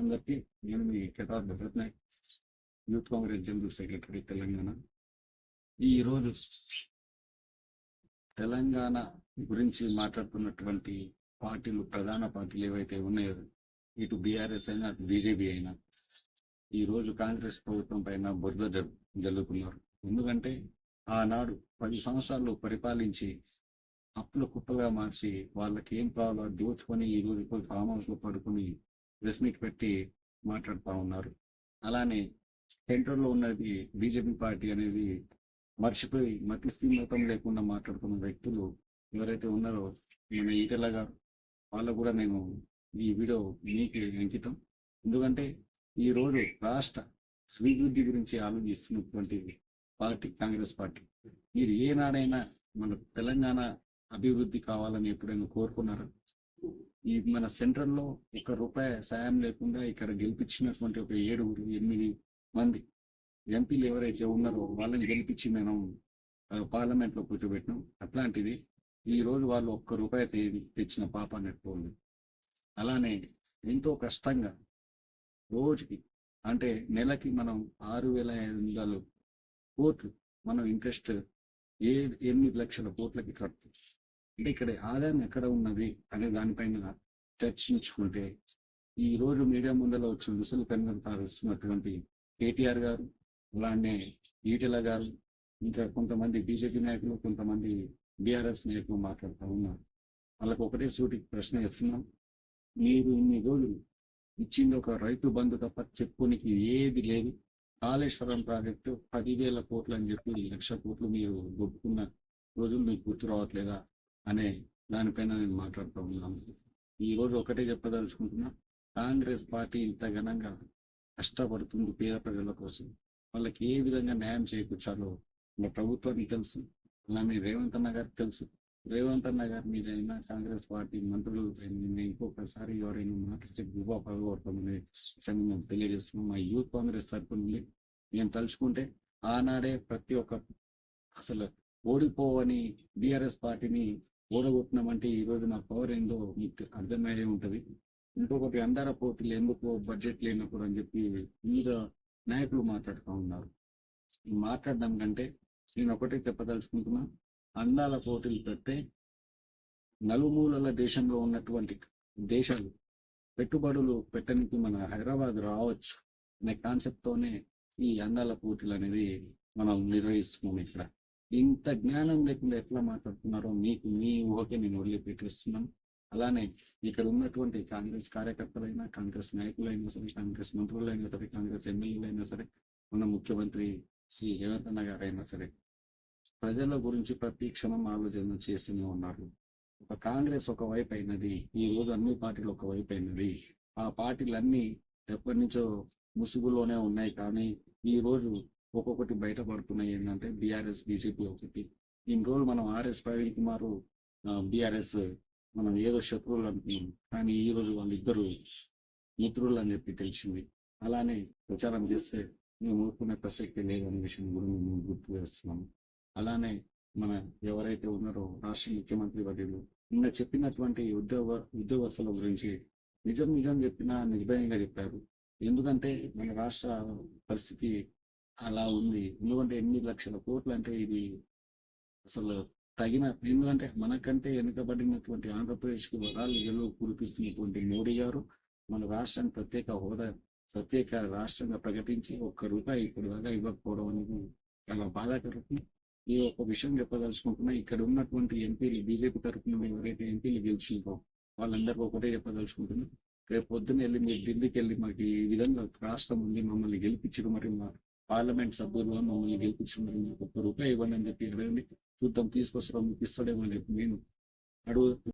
అందరికీ నేను మీ Kedar Bhagat Nayak youth Congress general secretary Telangana. ఈరోజు తెలంగాణ గురించి మాట్లాడుతున్నటువంటి పార్టీలు ప్రధాన పార్టీలు ఏవైతే ఉన్నాయో ఇటు బీఆర్ఎస్ అయినా అటు బీజేపీ అయినా ఈరోజు కాంగ్రెస్ ప్రభుత్వం పైన బురద జల్ జల్లుతున్నారు. ఎందుకంటే ఆనాడు పది సంవత్సరాలు పరిపాలించి అప్పుల కుప్పగా మార్చి వాళ్ళకి ఏం కావాలో దోచుకొని ఈ రోజు పోయి ఫామ్ హౌస్లో పడుకుని ప్రెస్ మీట్ పెట్టి మాట్లాడుతూ ఉన్నారు. అలానే సెంటర్లో ఉన్నది బీజేపీ పార్టీ అనేది మర్చిపోయి మతిస్థి మతం లేకుండా మాట్లాడుతున్న వ్యక్తులు ఎవరైతే ఉన్నారో నేను ఈటెల గారు వాళ్ళకు కూడా నేను ఈ వీడియో మీకు అంకితం. ఎందుకంటే ఈ రోజు రాష్ట్ర అభివృద్ధి గురించి ఆలోచిస్తున్నటువంటి పార్టీ కాంగ్రెస్ పార్టీ. మీరు ఏనాడైనా మన తెలంగాణ అభివృద్ధి కావాలని ఎప్పుడైనా కోరుకున్నారా? ఈ మన సెంట్రల్లో ఒక రూపాయి సాయం లేకుండా ఇక్కడ గెలిపించినటువంటి ఒక ఏడుగురు ఎనిమిది మంది ఎంపీలు ఎవరైతే ఉన్నారో వాళ్ళని గెలిపించి మనం పార్లమెంట్లో కూర్చోబెట్టినాం. అట్లాంటిది ఈ రోజు వాళ్ళు ఒక్క రూపాయి తె- తెచ్చిన పాప నెట్టుకోండి అలానే ఎంతో కష్టంగా రోజుకి అంటే నెలకి మనం ఆరు వేల ఐదు వందలు కోట్లు మనం ఇంట్రెస్ట్ ఏ ఎనిమిది లక్షల కోట్లకి కట్టు అంటే ఇక్కడ ఆదాయం ఎక్కడ ఉన్నది అనే దానిపైన చర్చించుకుంటే ఈ రోజు మీడియా ముందర వచ్చిన ముసలి కన్నులు కేటీఆర్ గారు అలానే ఈటెల గారు ఇంకా కొంతమంది బీజేపీ నాయకులు కొంతమంది బీఆర్ఎస్ నాయకులు మాట్లాడుతూ ఉన్నారు. వాళ్ళకు ఒకటే సూటికి ప్రశ్న ఇస్తున్నాం మీరు ఇన్ని రోజులు ఇచ్చింది ఒక రైతు బంధు తప్ప చెప్పుకోనికి ఏది లేదు. కాళేశ్వరం ప్రాజెక్టు పదివేల కోట్లు అని చెప్పి లక్ష కోట్లు మీరు గొప్పుకున్న రోజులు మీకు గుర్తు రావట్లేదా? అనే దానిపైన నేను మాట్లాడుతూ ఉన్నాను. ఈ రోజు ఒకటే చెప్పదలుచుకుంటున్నా కాంగ్రెస్ పార్టీ ఇంత ఘనంగా కష్టపడుతుంది పేద ప్రజల కోసం. వాళ్ళకి ఏ విధంగా న్యాయం చేకూర్చాలో మన ప్రభుత్వానికి తెలుసు అలానే రేవంత్ అన్న గారికి తెలుసు. రేవంత్ అన్న గారి మీద అయినా కాంగ్రెస్ పార్టీ మంత్రులు ఇంకొకసారి ఎవరైనా మాట్లాడితే గుబా పగబడతామనే విషయాన్ని మేము తెలియజేస్తున్నాం మా యూత్ కాంగ్రెస్ తరపు నుండి మేము తలుచుకుంటే ఆనాడే ప్రతి ఒక్క అసలు ఓడిపోవని బీఆర్ఎస్ పార్టీని ఓడగొట్టినామంటే ఈ రోజు నా పవర్ ఏందో మీకు అర్థమయ్యే ఉంటది. ఇంకొకటి అందర పోటీలు ఎందుకు బడ్జెట్ లేనప్పుడు అని చెప్పి మీద నాయకులు మాట్లాడుతూ ఉన్నారు. ఈ మాట్లాడడం కంటే నేను ఒకటే చెప్పదలుచుకుంటున్నా అందాల పోటీలు పెడితే నలుమూలల దేశంలో ఉన్నటువంటి దేశాలు పెట్టుబడులు పెట్టడానికి మన హైదరాబాద్ రావచ్చు అనే కాన్సెప్ట్తోనే ఈ అందాల పోటీలు అనేది మనం నిర్వహిస్తున్నాం ఇక్కడ. ఇంత జ్ఞానం లేకుండా ఎట్లా మాట్లాడుతున్నారో మీకు మీ ఊహకే నేను వదిలిపెట్టేస్తున్నాను. అలానే ఇక్కడ ఉన్నటువంటి కాంగ్రెస్ కార్యకర్తలైనా కాంగ్రెస్ నాయకులైనా సరే కాంగ్రెస్ మంత్రులైనా సరే కాంగ్రెస్ ఎమ్మెల్యేలైనా సరే మన ముఖ్యమంత్రి శ్రీ రేవంత్ అన్న గారైనా సరే ప్రజల గురించి ప్రతి క్షణం ఆలోచన చేస్తూనే ఉన్నారు. ఒక కాంగ్రెస్ ఒక వైపు అయినది ఈ రోజు అన్ని పార్టీలు ఒక వైపు అయినది. ఆ పార్టీలన్నీ ఎప్పటి నుంచో ముసుగులోనే ఉన్నాయి కానీ ఈ రోజు ఒక్కొక్కటి బయటపడుతున్నాయి ఏంటంటే బీఆర్ఎస్ బీజేపీ ఒకటి. ఇన్ని రోజులు మనం ఆర్ఎస్ ప్రవీణ్ కుమార్ బీఆర్ఎస్ మనం ఏదో శత్రువులు అనుకున్నాం. కానీ ఈ రోజు వాళ్ళిద్దరు మిత్రులు అని చెప్పి తెలిసింది. అలానే ప్రచారం చేస్తే మేము ఊరుకునే ప్రసక్తి లేదనే విషయం కూడా మేము గుర్తు చేస్తున్నాము. అలానే మన ఎవరైతే ఉన్నారో రాష్ట్ర ముఖ్యమంత్రి వర్యులు నిన్న చెప్పినటువంటి ఉద్యోగ ఉద్యోగస్తుల గురించి నిజం నిజం చెప్పినా నిర్భయంగా చెప్పారు. ఎందుకంటే మన రాష్ట్ర పరిస్థితి అలా ఉంది. ఎందుకంటే ఎనిమిది లక్షల కోట్లు అంటే ఇది అసలు తగిన ఎందుకంటే మనకంటే వెనుకబడినటువంటి ఆంధ్రప్రదేశ్కి వరాలు ఎల్లో కురిపిస్తున్నటువంటి మోడీ గారు మన రాష్ట్రాన్ని ప్రత్యేక హోదా ప్రత్యేక రాష్ట్రంగా ప్రకటించి ఒక్క రూపాయి ఇక్కడ దాకా ఇవ్వకపోవడం అనేది చాలా బాధాకరం ఈ ఒక విషయం చెప్పదలుచుకుంటున్నా ఇక్కడ ఉన్నటువంటి ఎంపీలు బీజేపీ తరఫున ఎవరైతే ఎంపీలు గెలిచిందో వాళ్ళందరికీ ఒకటే చెప్పదలుచుకుంటున్నా రేపు పొద్దున్న వెళ్ళి మీరు ఢిల్లీకి వెళ్ళి మాకు ఈ విధంగా రాష్ట్రం ఉంది మమ్మల్ని గెలిపించడం మరి మా పార్లమెంట్ సభ్యులు మమ్మల్ని గెలిపించడం ఒక్క రూపాయి ఇవ్వండి అని చెప్పి అడగండి చూద్దాం తీసుకొస్తాం మీకు ఇస్తాడేమో అని చెప్పి నేను అడుగు